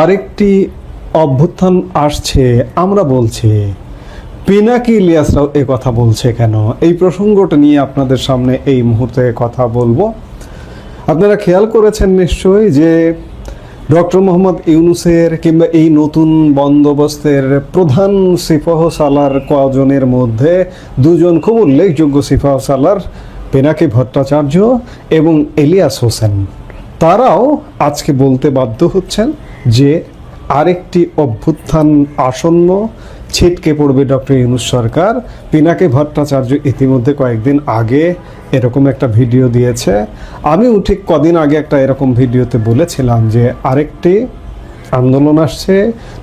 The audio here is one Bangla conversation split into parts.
আরেকটি অভ্যুত্থান আসছে, আমরা বলছি। পিনাকি ইলিয়াসরাও এ কথা বলছে কেন? এই প্রসঙ্গটা নিয়ে আপনাদের সামনে এই মুহূর্তে কথা বলব। আপনারা খেয়াল করেছেন নিশ্চয়ই যে ডক্টর মোহাম্মদ ইউনুসের কিংবা এই নতুন বন্দোবস্তের প্রধান সিফাহ সালার কজনের মধ্যে দুজন খুব উল্লেখযোগ্য সিফাহ সালার পিনাকি ভট্টাচার্য এবং এলিয়াস হোসেন। তারাও আজকে বলতে বাধ্য হচ্ছেন যে আরেকটি অভ্যুত্থান আসন্ন, ছিটকে পড়বে ডক্টর ইউনুস সরকার। পিনাকি ভট্টাচার্য ইতিমধ্যে কয়েকদিন আগে এরকম একটা ভিডিও দিয়েছে। আমি ঠিক কদিন আগে একটা এরকম ভিডিওতে বলেছিলাম যে আরেকটি আন্দোলন আসছে,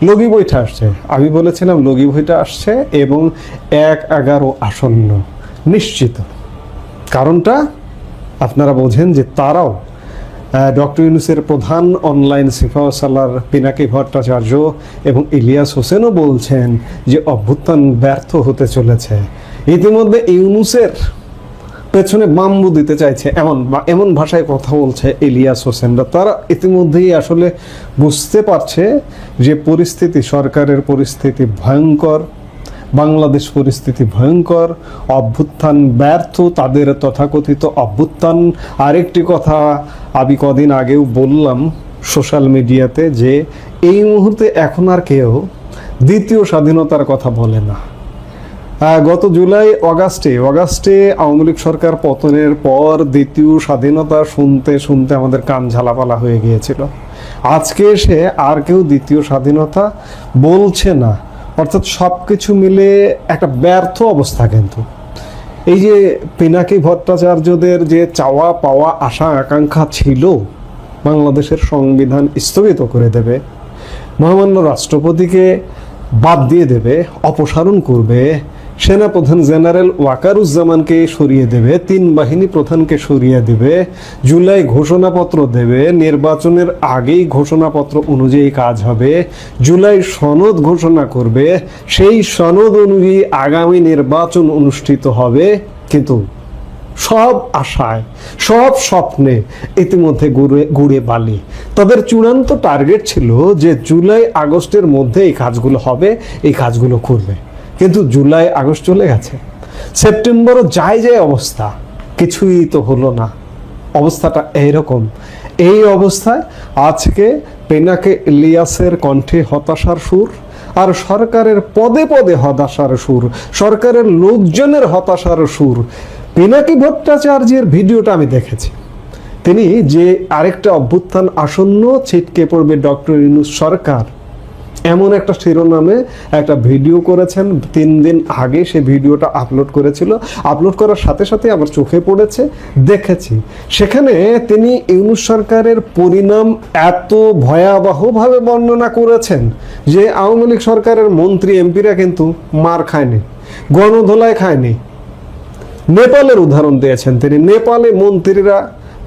লগি বইটা আসছে। আমি বলেছিলাম লগি বইটা আসছে এবং এক এগারো আসন্ন। নিশ্চিত। কারণটা আপনারা বোঝেন যে তারাও ডক্টর ইউনুসের প্রধান অনলাইন সিফাওসালার পিনাকি ভট্টাচার্য এবং ইলিয়াস হোসেনও বলছেন যে অভ্যুত্থান ব্যর্থ হতে চলেছে। ইতিমধ্যে ইউনুসের পেছনে বাম্বু দিতে চাইছে এমন এমন ভাষায় কথা বলছে ইলিয়াস হোসেনরা তারা ইতিমধ্যেই আসলে বুঝতে পারছে যে পরিস্থিতি, সরকারের পরিস্থিতি ভয়ঙ্কর। বাংলাদেশ পরিস্থিতি ভয়ঙ্কর, অভ্যুত্থান ব্যর্থ, তাদের তথাকথিত অভ্যুত্থান। আরেকটি কথা আমি কদিন আগেও বললাম সোশ্যাল মিডিয়াতে যে এই মুহূর্তে এখন আর কেউ দ্বিতীয় স্বাধীনতার কথা বলে না। গত জুলাই অগাস্টে অগাস্টে আওয়ামী লীগ সরকার পতনের পর দ্বিতীয় স্বাধীনতা শুনতে শুনতে আমাদের কান ঝালাপালা হয়ে গিয়েছিল। আজকে এসে আর কেউ দ্বিতীয় স্বাধীনতা বলছে না। অর্থাৎ সব কিছু মিলে একটা ব্যর্থ অবস্থা কিন্তু। এই যে পিনাকি ভট্টাচার্যদের যে চাওয়া পাওয়া, আশা, আকাঙ্ক্ষা ছিল, বাংলাদেশের সংবিধান স্থগিত করে দেবে, মহামান্য রাষ্ট্রপতিকে বাদ দিয়ে দেবে, অপসারণ করবে সেনাপ্রধান জেনারেল ওয়াকারুজ্জামানকে সরিয়ে দেবে, তিন বাহিনী প্রধানকে সরিয়ে দেবে, জুলাই ঘোষণাপত্র দেবে, নির্বাচনের আগেই ঘোষণাপত্র অনুযায়ী কাজ হবে, জুলাই সনদ ঘোষণা করবে, সেই সনদ অনুযায়ী আগামী নির্বাচন অনুষ্ঠিত হবে। কিন্তু সব আশায়, সব স্বপ্নে ইতিমধ্যে গুড়ে গুড়ে বালি। তাদের চূড়ান্ত টার্গেট ছিল যে জুলাই আগস্টের মধ্যে এই কাজগুলো হবে, এই কাজগুলো করবে। কিন্তু জুলাই, আগস্ট চলে গেছে। সেপ্টেম্বরও যায় যায় অবস্থা, কিছুই তো হলো না। অবস্থাটা এইরকম। এই অবস্থায় আজকে পেনাকে ইলিয়াসের কণ্ঠে হতাশার সুর আর সরকারের পদে পদে হতাশার সুর, সরকারের লোকজনের হতাশার সুর। পিনাকি ভট্টাচার্যের ভিডিওটা আমি দেখেছি। তিনি যে আরেকটা অভ্যুত্থান আসন্ন ছিটকে পড়বে ডক্টর ইউনুস সরকার এমন একটা শিরোনামে একটা ভিডিও করেছেন। তিন দিন আগে সে ভিডিওটা আপলোড করেছিল। আপলোড করার সাথে সাথে আমার চোখে পড়েছে, দেখেছি। সেখানে তিনি ইউনুস সরকারের পরিণাম এত ভয়াবহভাবে বর্ণনা করেছেন যে আওয়ামী লীগ সরকারের মন্ত্রী, এমপিরা কিন্তু মার খায়নি গণধোলায় খায়নি। নেপালের উদাহরণ দিয়েছেন তিনি। নেপালে মন্ত্রীরা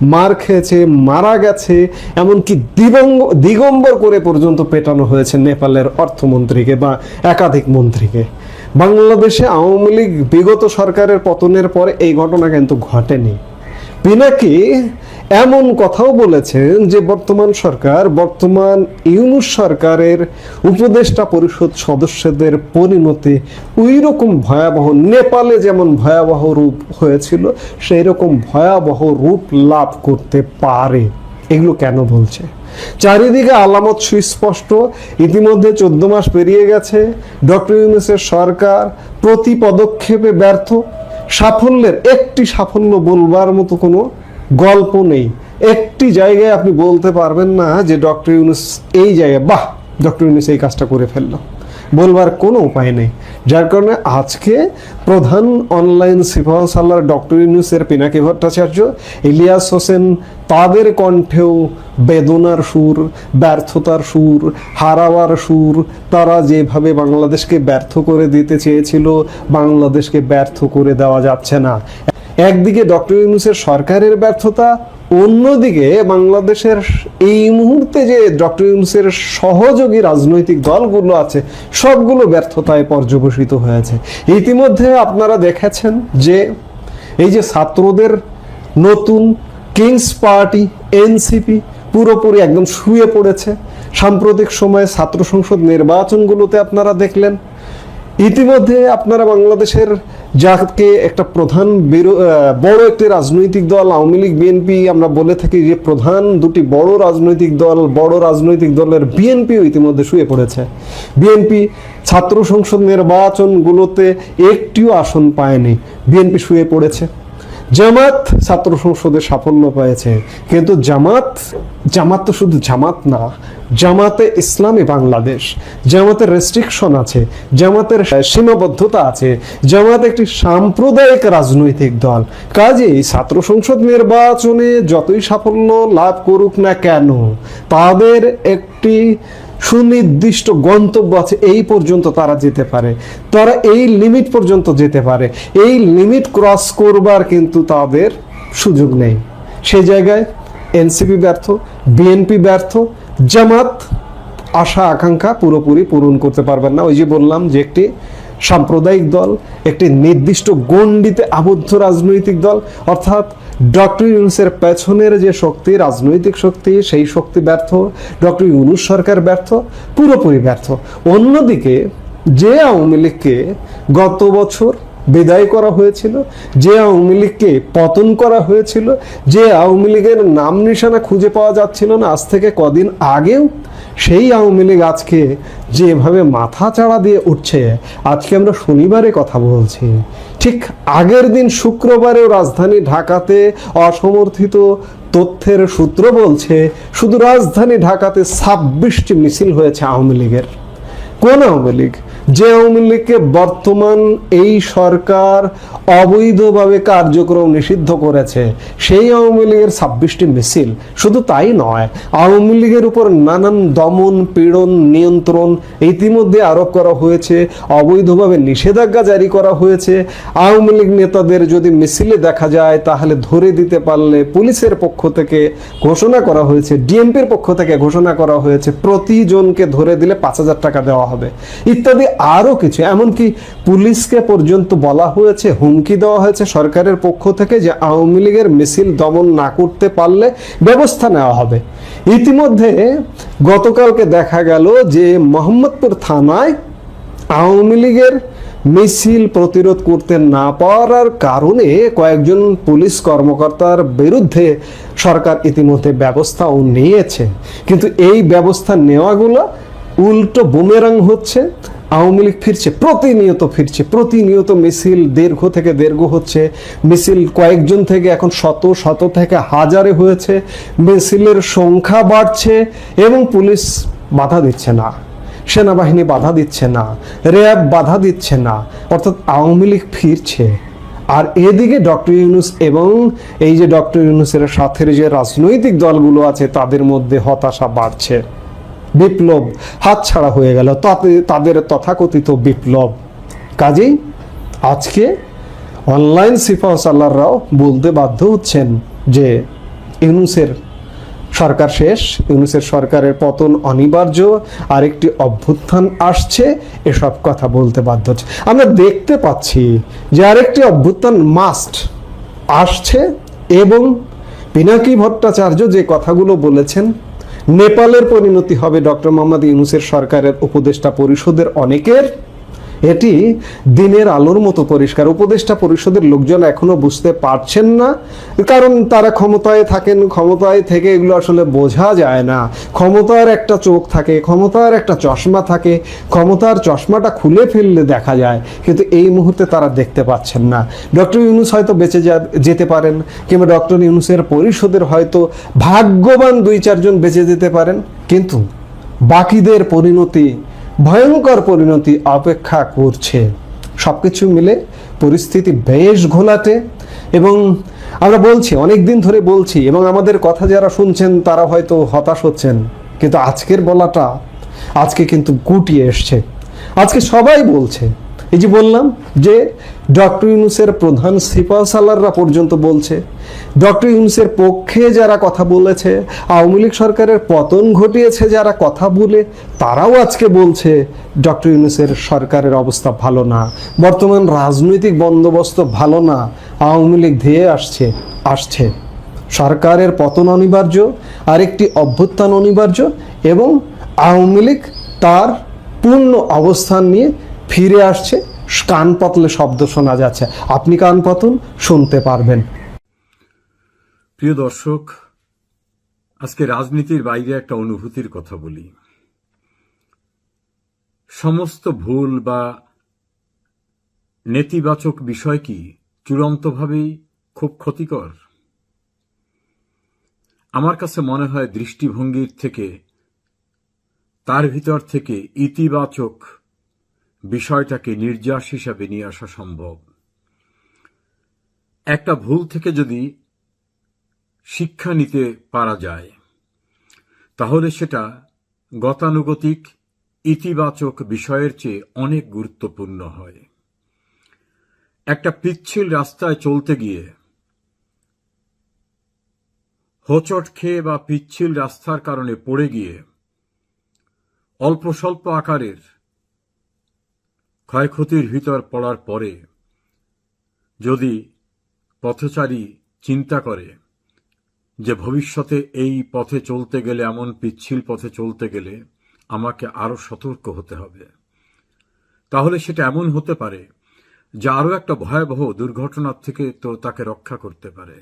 মার খেয়েছে, মারা গেছে, এমনকি দিবঙ্গ দিগম্বর করে পর্যন্ত পেটানো হয়েছে নেপালের অর্থমন্ত্রীকে বা একাধিক মন্ত্রীকে। বাংলাদেশে আওয়ামী লীগ বিগত সরকারের পতনের পরে এই ঘটনা কিন্তু ঘটেনি। পিনাকি এমন কথাও বলেছেন যে বর্তমান সরকার, বর্তমান ইউনুস সরকারের উপদেষ্টা পরিষদ সদস্যদের পরিণতি ওই রকম ভয়াবহ। নেপালে যেমন ভয়াবহ রূপ হয়েছিল সেই রকম ভয়াবহ রূপ লাভ করতে পারে। এগুলো কেন বলছে? চারিদিকে আলামত সুস্পষ্ট, ইতিমধ্যে চোদ্দ মাস পেরিয়ে গেছে, ডক্টর ইউনুসের সরকার প্রতি পদক্ষেপে ব্যর্থ। সাফল্যের একটি সাফল্য বলবার মতো কোনো গল্প নেই। একটি জায়গায় আপনি বলতে পারবেন না যে ডক্টর ইউনুস এই জায়গায়, বাহ, ডক্টর ইউনুস এই কাজটা করে ফেলল। বলবার কোনো উপায় নেই। যার কারণে আজকে প্রধান অনলাইন সিফাহ সাল্লার ডক্টর ইউনুসের পিনাকি ভট্টাচার্য, ইলিয়াস হোসেন তাদের কণ্ঠেও বেদনার সুর, ব্যর্থতার সুর হারাবার সুর, তারা যেভাবে বাংলাদেশকে ব্যর্থ করে দিতে চেয়েছিল, বাংলাদেশকে ব্যর্থ করে দেওয়া যাচ্ছে না। একদিকে ডক্টর ইউনুসের সরকারের ব্যর্থতা, অন্যদিকে বাংলাদেশের এই মুহূর্তে যে ডক্টর ইউনুসের সহযোগী রাজনৈতিক দলগুলো আছে, সবগুলো ব্যর্থতায় পর্যবসিত হয়েছে। ইতিমধ্যে আপনারা দেখেছেন যে এই যে ছাত্রদের নতুন কিংস পার্টি, এনসিপি পুরোপুরি একদম শুয়ে পড়েছে। সাম্প্রতিক সময়ে ছাত্র সংসদ নির্বাচনগুলোতে আপনারা দেখলেন। ইতিমধ্যে আপনারা বাংলাদেশের যাকে একটা প্রধান বড় একটি রাজনৈতিক দল, আওয়ামী লীগ বিএনপি আমরা বলে থাকি যে প্রধান দুটি বড় রাজনৈতিক দল, বড় রাজনৈতিক দলের বিএনপিও ইতিমধ্যে শুয়ে পড়েছে। বিএনপি ছাত্র সংসদ নির্বাচনগুলোতে একটিও আসন পায়নি। বিএনপি শুয়ে পড়েছে। জামাত ছাত্র সংসদে সাফল্য পেয়েছে কিন্তু জামাত জামাত তো শুধু জামাত না জামাতে ইসলামী বাংলাদেশ, জামাতের রেস্ট্রিকশন আছে, জামাতের সীমাবদ্ধতা আছে, জামাত একটি সাম্প্রদায়িক রাজনৈতিক দল। কাজেই ছাত্র সংসদ নির্বাচনে যতই সাফল্য লাভ করুক না কেন, তাদের একটি সুনির্দিষ্ট গন্তব্য আছে, এই পর্যন্ত তারা যেতে পারে। তারা এই লিমিট পর্যন্ত যেতে পারে। এই লিমিট ক্রস করবার কিন্তু তাদের সুযোগ নেই। সেই জায়গায় এনসিপি ব্যর্থ বিএনপি ব্যর্থ জামাত আশা, আকাঙ্ক্ষা পুরোপুরি পূরণ করতে পারবেন না। ওই যে বললাম যে একটি সাম্প্রদায়িক দল, একটি নির্দিষ্ট গণ্ডিতে আবদ্ধ রাজনৈতিক দল, অর্থাৎ ডক্টর ইউনুসের পেছনের যে শক্তি, রাজনৈতিক শক্তি, সেই শক্তি ব্যর্থ, ডক্টর ইউনুস সরকার ব্যর্থ, পুরোপুরি ব্যর্থ। অন্যদিকে যে আওয়ামী লীগকে গত বছর বিদায় করা হয়েছিল, যে আওয়ামী লীগকে পতন করা হয়েছিল, যে আওয়ামী লীগের নাম নিশানা খুঁজে পাওয়া যাচ্ছিল না আজ থেকে কদিন আগেও, সেই আওয়ামী লীগ আজকে যেভাবে মাথা চাড়া দিয়ে উঠছে, আজকে আমরা শনিবারে কথা বলছি। ঠিক আগের দিন শুক্রবারেও রাজধানী ঢাকাতে অসমর্থিত তথ্যের সূত্র বলছে, শুধু রাজধানী ঢাকাতে ছাব্বিশটি মিছিল হয়েছে আওয়ামী লীগের। কোন আওয়ামী লীগ? যে আওয়ামী লীগকে বর্তমান এই সরকার অবৈধভাবে কার্যক্রম নিষিদ্ধ করেছে, সেই আওয়ামী লীগের ছাব্বিশটি মিছিল। শুধু তাই নয়, আওয়ামী লীগের উপর নানান দমন, পীড়ন, নিয়ন্ত্রণ ইতিমধ্যে আরোপ করা হয়েছে, অবৈধভাবে নিষেধাজ্ঞা জারি করা হয়েছে। আওয়ামী লীগ নেতাদের যদি মিছিলে দেখা যায়, তাহলে ধরে দিতে পারলে পুলিশের পক্ষ থেকে ঘোষণা করা হয়েছে, ডিএমপির পক্ষ থেকে ঘোষণা করা হয়েছে, প্রতিজনকে ধরে দিলে পাঁচ হাজার টাকা দেওয়া হবে। ইত্যাদি আরও কিছু, এমনকি পুলিশকে পর্যন্ত বলা হয়েছে, হুমকি দেওয়া হয়েছে সরকারের পক্ষ থেকে যে আওয়ামী লীগের মিছিল দমন না করতে পারলে ব্যবস্থা নেওয়া হবে। ইতিমধ্যে গতকালকে দেখা গেল যে মোহাম্মদপুর থানায় আওয়ামী লীগের মিছিল প্রতিরোধ করতে না পারার কারণে কয়েকজন পুলিশ কর্মকর্তার বিরুদ্ধে সরকার ইতিমধ্যে ব্যবস্থাও নিয়েছে। কিন্তু এই ব্যবস্থা নেওয়াগুলো উল্টো বুমেরাং হচ্ছে। আওয়ামী লীগ ফিরছে, প্রতিনিয়ত ফিরছে, প্রতিনিয়ত মিছিল দীর্ঘ থেকে দীর্ঘ হচ্ছে। মিছিল কয়েকজন থেকে এখন শত শত থেকে হাজারে হয়েছে। মিছিলের সংখ্যা বাড়ছে এবং পুলিশ বাধা দিচ্ছে না, সেনাবাহিনী বাধা দিচ্ছে না, র্যাব বাধা দিচ্ছে না, অর্থাৎ আওয়ামী লীগ ফিরছে। আর এদিকে ডক্টর ইউনুস এবং এই যে ডক্টর ইউনুসের সাথের যে রাজনৈতিক দলগুলো আছে, তাদের মধ্যে হতাশা বাড়ছে। বিপ্লব হাতছাড়া হয়ে গেল। তাদের তথাকথিত বিপ্লব। কাজেই আজকে অনলাইন সিফাহসাল্লাররাও বলতে বাধ্য হচ্ছেন যে ইউনুসের সরকার শেষ, ইউনুসের সরকারের পতন অনিবার্য, আরেকটি অভ্যুত্থান আসছে, এসব কথা বলতে বাধ্য হচ্ছে। আমরা দেখতে পাচ্ছি যে আরেকটি অভ্যুত্থান মাস্ট আসছে এবং পিনাকি ভট্টাচার্য যে কথাগুলো বলেছেন নেপালের পরিণতি হবে ডক্টর মোহাম্মদ ইউনুসের সরকারের উপদেষ্টা পরিষদের অনেকের। এটি দিনের আলোর মতো পরিষ্কার। উপদেষ্টা পরিষদের লোকজন এখনও বুঝতে পারছেন না, কারণ তারা ক্ষমতায় থাকেন, ক্ষমতায় থেকে এগুলো আসলে বোঝা যায় না। ক্ষমতার একটা চোখ থাকে, ক্ষমতার একটা চশমা থাকে, ক্ষমতার চশমাটা খুলে ফেললে দেখা যায়, কিন্তু এই মুহূর্তে তারা দেখতে পাচ্ছেন না। ডক্টর ইউনুস হয়তো বেঁচে যেতে পারেন, কিংবা ডক্টর ইউনুসের পরিষদের হয়তো ভাগ্যবান দুই, চারজন বেঁচে যেতে পারেন, কিন্তু বাকিদের পরিণতি ভয়ঙ্কর পরিণতি অপেক্ষা করছে। সব কিছু মিলে পরিস্থিতি বেশ ঘোলাটে এবং আমরা বলছি অনেক দিন ধরে বলছি এবং আমাদের কথা যারা শুনছেন তারা হয়তো হতাশ হচ্ছেন। কিন্তু আজকের বলাটা আজকে কিন্তু গুটিয়ে এসছে। আজকে সবাই বলছে এই যে বললাম যে ডক্টর ইউনুসের প্রধান সিপাহসালাররা পর্যন্ত বলছে, ডক্টর ইউনুসের পক্ষে যারা কথা বলেছে, আওয়ামী লীগ সরকারের পতন ঘটিয়েছে যারা কথা বলে, তারাও আজকে বলছে ডক্টর ইউনুসের সরকারের অবস্থা ভালো না, বর্তমান রাজনৈতিক বন্দোবস্ত ভালো না, আওয়ামী লীগ ধেয়ে আসছে আসছে। সরকারের পতন অনিবার্য, আরেকটি অভ্যুত্থান অনিবার্য এবং আওয়ামী লীগ তার পূর্ণ অবস্থান নিয়ে ফিরে আসছে, কান পাতলে শব্দ শোনা যাচ্ছে। আপনি কান পাতুন শুনতে পারবেন। প্রিয় দর্শক, আজকে রাজনীতির বাইরে একটা অনুভূতির কথা বলি। সমস্ত ভুল বা নেতিবাচক বিষয় কি চূড়ান্তভাবেই খুব ক্ষতিকর? আমার কাছে মনে হয় দৃষ্টিভঙ্গির থেকে, তার ভিতর থেকে ইতিবাচক বিষয়টাকে নির্যাস হিসাবে নিয়ে আসা সম্ভব। একটা ভুল থেকে যদি শিক্ষা নিতে পারা যায়, তাহলে সেটা গতানুগতিক, ইতিবাচক বিষয়ের চেয়ে অনেক গুরুত্বপূর্ণ হয়। একটা পিচ্ছিল রাস্তায় চলতে গিয়ে হোঁচট খেয়ে বা পিচ্ছিল রাস্তার কারণে পড়ে গিয়ে অল্প স্বল্প আকারের ক্ষয়ক্ষতির ভিতর পড়ার পরে যদি পথচারী চিন্তা করে যে ভবিষ্যতে এই পথে চলতে গেলে, এমন পিচ্ছিল পথে চলতে গেলে আমাকে আরও সতর্ক হতে হবে, তাহলে সেটা এমন হতে পারে যে আরও একটা ভয়াবহ দুর্ঘটনার থেকে তো তাকে রক্ষা করতে পারে।